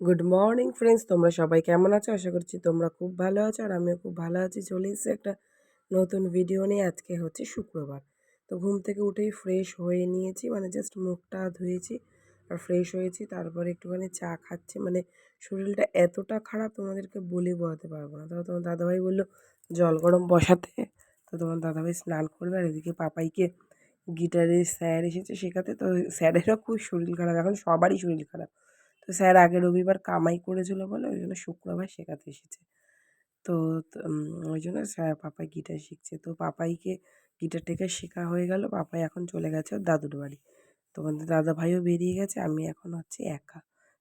Good morning friends তোমরা সবাই কেমন আছো? আশা করছি তোমরা খুব ভালো আছো আর আমিও খুব ভালো আছি। চলে এসেছি একটা নতুন ভিডিও নিয়ে। আজকে হচ্ছে শুক্রবার। তো ঘুম থেকে উঠেই ফ্রেশ হয়ে নিয়েছি মানে জাস্ট মুখটা ধুয়েছি আর ফ্রেশ হয়েছি। তারপরে একটুখানি চা খাচ্ছি। মানে শরীরটা এতটা খারাপ, তোমাদেরকে বলে বোঝাতে পারব না। তো তোমার দাদাভাই বলল, জল গরম বসাতে। তো তোমার দাদাভাই স্নান করবে আর এদিকে পাপাইকে গিটারের স্যার এসেছে শেখাতে। তো স্যারেরও খুব শরীর খারাপ। এখন সবারই শরীর খারাপ। তো স্যার আগের রবিবার কামাই করেছিল বলে ওই জন্য শুক্রবার শেখাতে এসেছে। তো ওই জন্য স্যার পাপাই গিটার শিখছে। তো পাপাইকে গিটার থেকে শেখা হয়ে গেল। পাপাই এখন চলে গেছে দাদুর বাড়ি। তো তোমাদের দাদা ভাইও বেরিয়ে গেছে, আমি এখন হচ্ছে একা।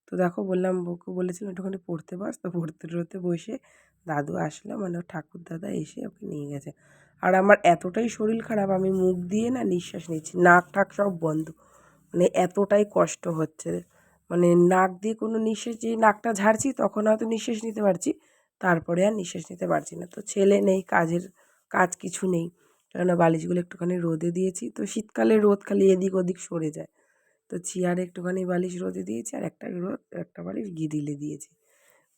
তো দেখো বললাম, বউকে বলেছিলাম, একটুখানি পড়তে পাস তো পড়তে টড়তে বসে দাদু আসলো মানে ঠাকুর দাদা এসে ওকে নিয়ে গেছে। আর আমার এতটাই শরীর খারাপ, আমি মুখ দিয়ে না নিঃশ্বাস নিচ্ছি নাক ঠাক সব বন্ধ। মানে এতটাই কষ্ট হচ্ছে। মানে নাক দিয়ে কোনো নিঃশ্বাস যে নাকটা ঝাড়ছি তখন হয়তো নিঃশ্বাস নিতে পারছি, তারপরে আর নিঃশ্বাস নিতে পারছি না। তো ছেলে নেই, কাজের কাজ কিছু নেই। কেননা বালিশগুলো একটুখানি রোদে দিয়েছি। তো শীতকালে রোদ খালি এদিক ওদিক সরে যায়। তো চেয়ারে একটুখানি বালিশ রোদে দিয়েছি আর একটা রোদ একটা বালিশ গিরিলে দিয়েছি।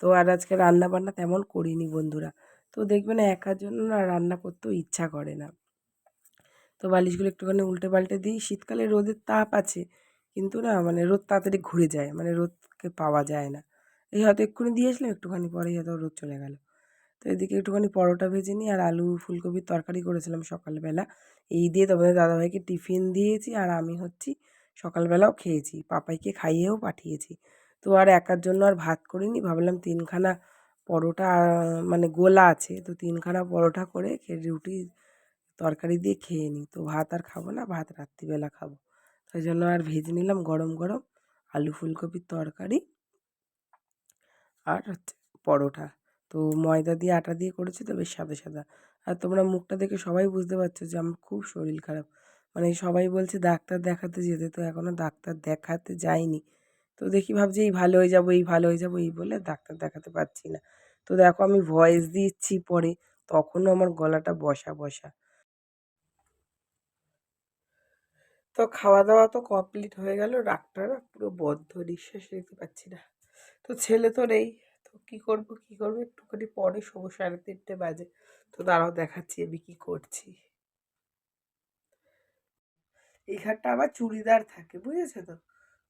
তো আর আজকে রান্না বান্না তেমন করিনি বন্ধুরা। তো দেখবে না একার জন্য না রান্না করতেও ইচ্ছা করে না। তো বালিশগুলো একটুখানি উল্টে পাল্টে দিই। শীতকালে রোদের তাপ আছে। কিন্তু না মানে রোদ তাড়াতাড়ি ঘুরে যায় মানে রোদকে পাওয়া যায় না। এই হয়তো এক্ষুনি দিয়ে একটুখানি পরেই হয়তো রোদ চলে গেল। তো এদিকে একটুখানি পরোটা ভেজে নিই আর আলু ফুলকপির তরকারি করেছিলাম সকালবেলা। এই দিয়ে তোমাদের দাদাভাইকে টিফিন দিয়েছি আর আমি হচ্ছি সকালবেলাও খেয়েছি, পাপাইকে খাইয়েও পাঠিয়েছি। তো আর একার জন্য আর ভাত করিনি, ভাবলাম তিনখানা পরোটা মানে গোলা আছে, তো তিনখানা পরোটা করে রুটি তরকারি দিয়ে খেয়ে নিই। তো ভাত আর খাব না, ভাত রাত্রিবেলা খাব। তাই জন্য আর ভেজে নিলাম গরম গরম আলু ফুলকপির তরকারি আর হচ্ছে পরোটা। তো ময়দা দিয়ে, আটা দিয়ে করেছি তো বেশ সাদা সাদা। আর তোমরা মুখটা দেখে সবাই বুঝতে পারছ যে আমার খুব শরীর খারাপ। মানে সবাই বলছে ডাক্তার দেখাতে যেতে, তো এখনও ডাক্তার দেখাতে যাইনি। তো দেখি ভাবছি এই ভালো হয়ে যাব, এই ভালো হয়ে যাব, এই বলে ডাক্তার দেখাতে পারছি না। তো দেখো আমি ভয়েস দিচ্ছি পরে, তখনও আমার গলাটা বসা বসা। তো খাওয়া দাওয়া তো কমপ্লিট হয়ে গেল। ডাক্তার পুরো বদ্ধ নিঃশ্বাস নিতে পারছি না। তো ছেলে তো নেই। তো কী করব কী করব? একটুখানি পরে শোবো সাড়ে তিনটে বাজে। তো তারাও দেখাচ্ছি আমি কী করছি। এই ঘাটটা আবার চুড়িদার থাকে, বুঝেছে তো?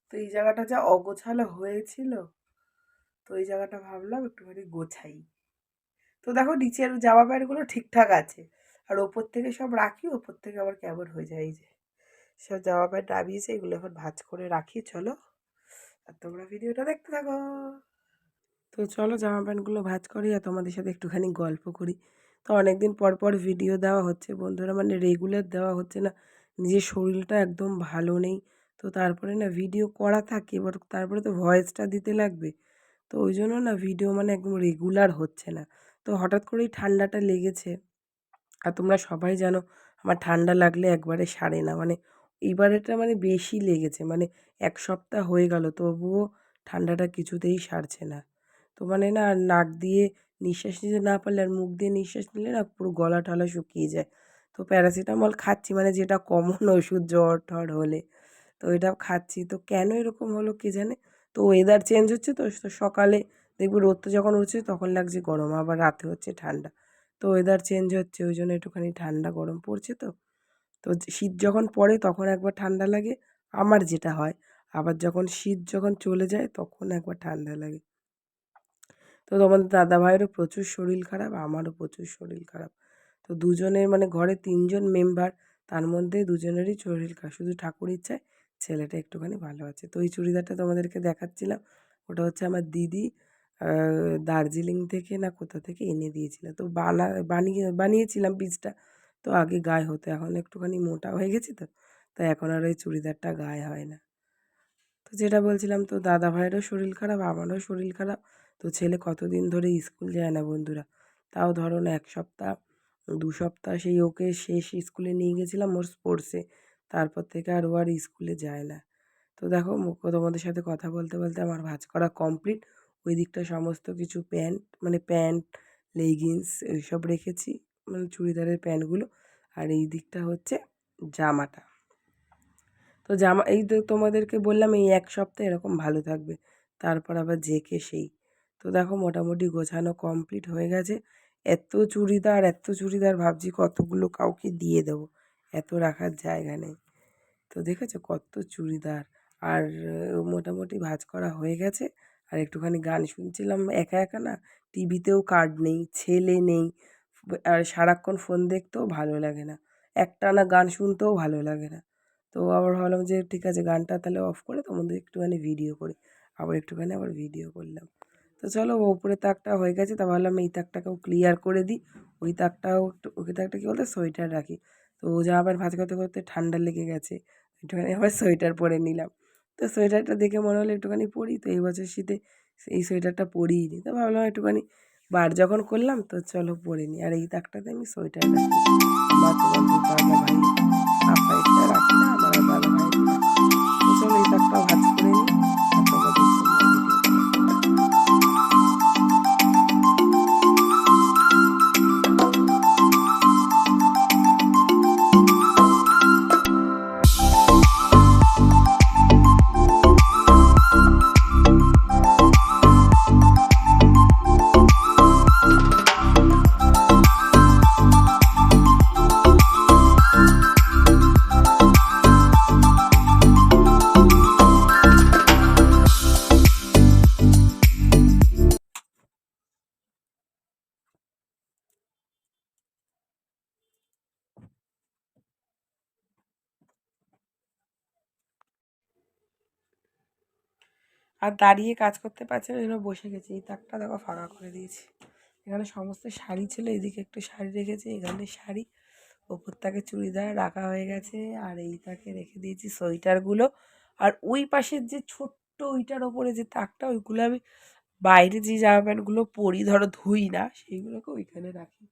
তো এই জায়গাটা যা অগোছালো হয়েছিল, তো এই জায়গাটা ভাবলাম একটুখানি গোছাই। তো দেখো নিচের জামা প্যান্টগুলো ঠিকঠাক আছে। আর ওপর থেকে সব রাখি, ওপর থেকে আবার কেমন হয়ে যায় যে। সব জামা প্যান্ট নামিয়েছে এগুলো এখন ভাজ করে রাখি, চলো। আর তোমরা ভিডিওটা দেখতে থাকো। তো চলো জামা প্যান্টগুলো ভাজ করি আর তোমাদের সাথে একটুখানি গল্প করি। তো অনেক দিন পর পর ভিডিও দেওয়া হচ্ছে বন্ধুরা মানে রেগুলার দেওয়া হচ্ছে না। নিজের শরীরটা একদম ভালো নেই। তো তারপরে না ভিডিও করা থাকে, এবার তারপরে তো ভয়েসটা দিতে লাগবে। তো ওই জন্য না ভিডিও মানে একদম রেগুলার হচ্ছে না। তো হঠাৎ করেই ঠান্ডাটা লেগেছে। আর তোমরা সবাই জানো, আমার ঠান্ডা লাগলে একবারে সারে না। মানে এইবারেটা মানে বেশি লেগেছে। মানে এক সপ্তাহ হয়ে গেল, তবুও ঠান্ডাটা কিছুতেই সারছে না। তো মানে না নাক দিয়ে নিঃশ্বাস নিতে না পারলে আর মুখ দিয়ে নিঃশ্বাস নিলে না পুরো গলা টলা শুকিয়ে যায়। তো প্যারাসিটামল খাচ্ছি মানে যেটা কমন ওষুধ জ্বর ঠর হলে। তো এটা খাচ্ছি। তো কেন এরকম হলো কে জানে? তো ওয়েদার চেঞ্জ হচ্ছে তো সকালে দেখবি রোদটা যখন উঠছে তখন লাগছে গরম, আবার রাতে হচ্ছে ঠান্ডা। তো ওয়েদার চেঞ্জ হচ্ছে, ওই জন্য একটুখানি ঠান্ডা গরম পড়ছে তো। তো শীত যখন পড়ে তখন একবার ঠান্ডা লাগে, আমার যেটা হয়। আবার যখন শীত যখন চলে যায় তখন একবার ঠান্ডা লাগে। তো তোমাদের দাদা ভাইয়েরও প্রচুর শরীর খারাপ, আমারও প্রচুর শরীর খারাপ। তো দুজনের মানে ঘরে তিনজন মেম্বার, তার মধ্যে দুজনেরই শরীর খারাপ। শুধু ঠাকুর ইচ্ছায় ছেলেটা একটুখানি ভালো আছে। তো এই চুড়িদারটা তোমাদেরকে দেখাচ্ছিলাম। ওটা হচ্ছে আমার দিদি দার্জিলিং থেকে না কোথা থেকে এনে দিয়েছিল। তো বানা, বানিয়ে, বানিয়েছিলাম পিসটা। তো আগে গায়ে হতো, এখন একটুখানি মোটা হয়ে গেছি তো, তাই এখন আর ওই চুড়িদারটা গায়ে হয় না। তো যেটা বলছিলাম, তো দাদা ভাইয়েরও শরীর খারাপ, আমারও শরীর খারাপ, তো ছেলে কতদিন ধরে স্কুল যায় না বন্ধুরা? তাও ধরুন এক সপ্তাহ, দু সপ্তাহ সেই ওকে শেষ স্কুলে নিয়ে গেছিলাম ওর স্পোর্টসে তারপর থেকে আর ও আর স্কুলে যায় না। তো দেখো তোমাদের সাথে কথা বলতে বলতে আমার ভাজ করা কমপ্লিট ওই দিকটা সমস্ত কিছু প্যান্ট মানে প্যান্ট লেগিংস এইসব রেখেছি। মানে চুড়িদারের প্যান্টগুলো আর এই দিকটা হচ্ছে জামাটা। তো জামা, এই তো তোমাদেরকে বললাম এই এক সপ্তাহ এরকম ভালো থাকবে, তারপর আবার জেকে সেই। তো দেখো মোটামুটি গোছানো কমপ্লিট হয়ে গেছে, এত চুড়িদার এত চুড়িদার ভাবছি কতগুলো কাউকে দিয়ে দেবো, এত রাখার জায়গা নেই। তো দেখেছ কত চুড়িদার, আর মোটামুটি ভাঁজ করা হয়ে গেছে, আর একটুখানি গান শুনছিলাম, একা একা না, টিভিতেও কার্ড নেই, ছেলে নেই আর সারাক্ষণ ফোন দেখতেও ভালো লাগে না। একটানা গান শুনতেও ভালো লাগে না। তো আবার ভাবলাম যে ঠিক আছে গানটা তাহলে অফ করে তোমাদের একটুখানি ভিডিও করি। আবার একটুখানি আবার ভিডিও করলাম। তো চলো ওপরে তাকটা হয়ে গেছে, তা ভাবলাম এই তাকটাকেও ক্লিয়ার করে দিই। ওই তাকটাও একটু ওই তাকটা কী বলতে সোয়েটার রাখি। তো ও জামা প্যান্ট ভাঁজ করতে করতে ঠান্ডা লেগে গেছে। একটুখানি আবার সোয়েটার পরে নিলাম। তো সোয়েটারটা দেখে মনে হলো একটুখানি পরি, তো এই বছর শীতে এই সোয়েটারটা পরিই নি। তো ভাবলাম একটুখানি বার যখন করলাম তো চলো পরে নিই আর এই তাকটাতে আমি সোয়েটার আর দাঁড়িয়ে কাজ করতে পারছে না জন্য বসে গেছি। এই তাকটা দেখো ফাঁকা করে দিয়েছি। এখানে সমস্ত শাড়ি ছিল, এদিকে একটু শাড়ি রেখেছি, এখানে শাড়ি। ওপর তাকে চুড়িদার রাখা হয়ে গেছে, আর এই তাকে রেখে দিয়েছি সোয়েটারগুলো আর ওই পাশের যে ছোট্ট ওইটার ওপরে যে তাকটা, ওইগুলো আমি বাইরে যে জামা প্যান্টগুলো পরি, ধরো ধুই না, সেইগুলোকে ওইখানে রাখি।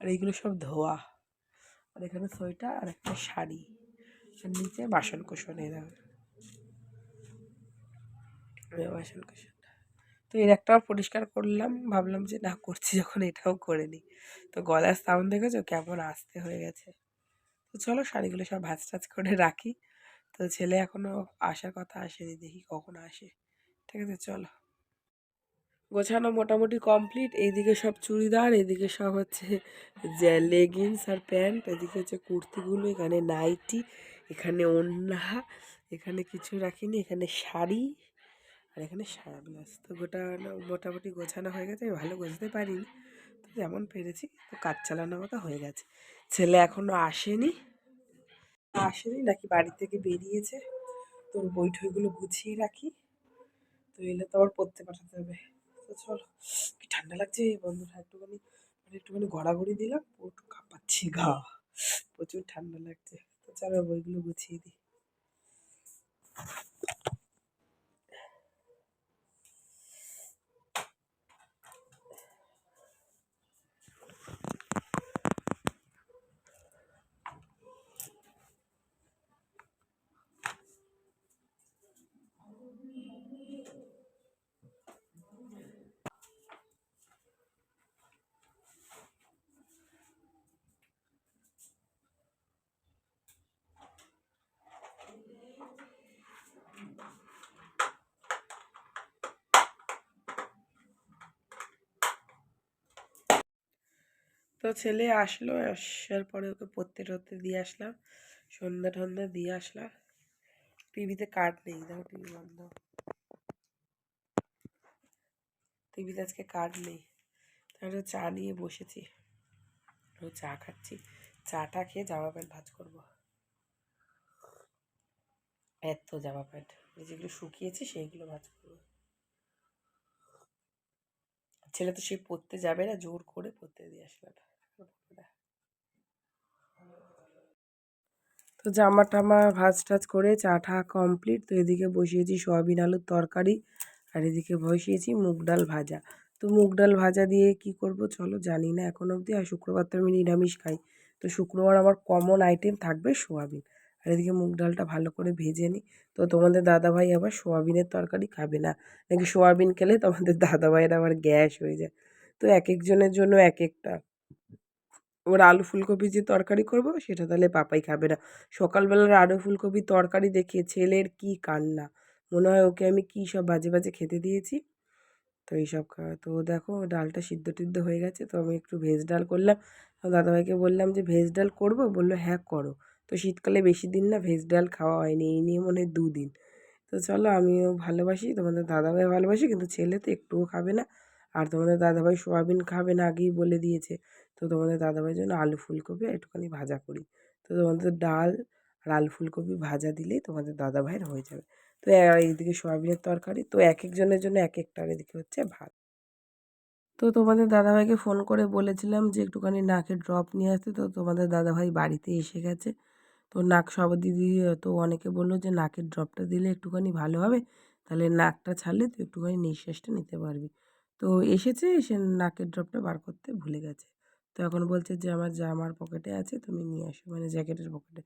আর এইগুলো সব ধোয়া। আর এখানে সোয়েটার আর একটা শাড়ি। আর নিচে বাসন দেখো। এই বাসন কোসন তো এর একটাও পরিষ্কার করলাম, ভাবলাম যে না, করছি যখন, এটাও করে নিই। তো গলার সাউন্ড দেখেছ? কেমন আসতে হয়ে গেছে। তো চলো, শাড়িগুলো সব ভাজ টাজ করে রাখি। তো ছেলে এখনও আসার কথা আসেনি, দেখি কখন আসে। ঠিক আছে, চলো। গোছানো মোটামুটি কমপ্লিট এইদিকে সব চুড়িদার এদিকে সব হচ্ছে লেগিংস আর প্যান্ট এদিকে হচ্ছে কুর্তিগুলো, এখানে নাইটি এখানে ওড়না এখানে কিছু রাখিনি, এখানে শাড়ি আর এখানে সারা ব্লাউজ তো গোটা মোটামুটি গোছানো হয়ে গেছে। আমি ভালো গোছাতে পারিনি। তো যেমন পেরেছি, তো কাজ চালানোর মতো হয়ে গেছে। ছেলে এখনও আসেনি। আসেনি, নাকি বাড়ি থেকে বেরিয়েছে। তোর বই ঠইগুলো গুছিয়ে রাখি। তো এলে তো আবার পড়তে পাঠাতে হবে। তো চলো, কি ঠান্ডা লাগছে বন্ধুরা? একটুখানি মানে একটুখানি ঘোরাঘুরি দিলাম। একটু কাঁপাচ্ছি গা। প্রচুর ঠান্ডা লাগছে। তো চলো বইগুলো গুছিয়ে দিই। তো ছেলে আসলো, আসার পরে ওকে পড়তে টরতে দিয়ে আসলাম। সন্ধ্যা টন্ধা দিয়ে আসলাম। টিভিতে কার্ড নেই, দেখো টিভি বন্ধ। টিভিতে আজকে কার্ড নেই। তাহলে চা নিয়ে বসেছি। চা খাচ্ছি। চাটা খেয়ে জামা প্যান্ট ভাজ করব। এত জামা প্যান্ট। যেগুলো শুকিয়েছে, সেইগুলো ভাজ করব। ছেলে তো সে পড়তে যাবে না, জোর করে পড়তে দিয়ে আসলাম তো জামা টামা ভাজ টাজ করে চা কমপ্লিট তো এদিকে বসিয়েছি সয়াবিন আলুর তরকারি, আর এদিকে বসিয়েছি মুগ ডাল ভাজা। তো মুগ ডাল ভাজা দিয়ে কি করব চলো জানি না, এখন অবধি আর শুক্রবার তো আমি নিরামিষ খাই। তো শুক্রবার আমার কমন আইটেম থাকবে সোয়াবিন। আর এদিকে মুগ ডালটা ভালো করে ভেজে নিই। তো তোমাদের দাদাভাই আবার সোয়াবিনের তরকারি খাবে না। নাকি সোয়াবিন খেলে তোমাদের দাদাভাইয়ের আবার গ্যাস হয়ে যায়। তো এক একজনের জন্য এক একটা ওর আলু ফুলকপি যে তরকারি করব, সেটা তাহলে পাপাই খাবে না। সকালবেলার আলু ফুলকপি তরকারি দেখে ছেলের কি কান্না। মনে হয় ওকে আমি কী সব বাজে বাজে খেতে দিয়েছি। তো এইসব খাওয়া তো দেখো ডালটা সিদ্ধ টিদ্ধ হয়ে গেছে। তো আমি একটু ভেজ ডাল করলাম। দাদাভাইকে বললাম যে, ভেজ ডাল করব? বলল হ্যাঁ করো। তো শীতকালে বেশি দিন না ভেজ ডাল খাওয়া হয়নি, এই নিয়ে মনে হয় দুদিন। তো চলো আমিও ভালোবাসি, তোমাদের দাদাভাই ভালোবাসি, কিন্তু ছেলে তো একটুও খাবে না। আর তোমাদের দাদাভাই সোয়াবিন খাবে না আগেই বলে দিয়েছে। তো তোমাদের দাদাভাইয়ের জন্য আলু ফুলকপি একটুখানি ভাজা করি। তো তোমাদের ডাল আর আলু ফুলকপি ভাজা দিলেই তোমাদের দাদাভাইয়ের হয়ে যাবে। তো এইদিকে সোয়াবিনের তরকারি, তো এক একজনের জন্য এক একটা আর এদিকে হচ্ছে ভাত। তো তোমাদের দাদাভাইকে ফোন করে বলেছিলাম যে একটুখানি নাকের ড্রপ নিয়ে আসতে। তো তোমাদের দাদাভাই বাড়িতে এসে গেছে। তো নাক সব দিদি তো অনেকে বলল যে নাকের ড্রপটা দিলে একটুখানি ভালো হবে, তাহলে নাকটা ছাড়লে তুই একটুখানি নিঃশ্বাসটা নিতে পারবি। তো এসেছে, এসে নাকের ড্রপটা বার করতে ভুলে গেছে। তো এখন বলছে যে আমার জামার পকেটে আছে, তুমি নিয়ে আসো মানে জ্যাকেটের পকেটে।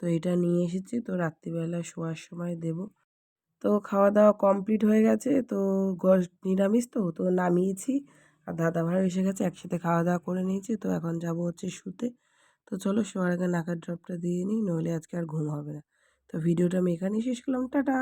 তো এটা নিয়ে এসেছি, তো রাত্রিবেলা শোয়ার সময় দেবো। তো খাওয়া দাওয়া কমপ্লিট হয়ে গেছে, তো নিরামিষ তো তো নামিয়েছি। আর দাদাভাই এসে গেছে, একসাথে খাওয়া দাওয়া করে নিয়েছি, তো এখন যাব হচ্ছে শুতে। তো চলো শোয়ার আগে নাকার ড্রপটা দিয়ে নিই, নইলে আজকে আর ঘুম হবে না। তো ভিডিওটা আমি এখানেই শেষ করলাম, টাটা।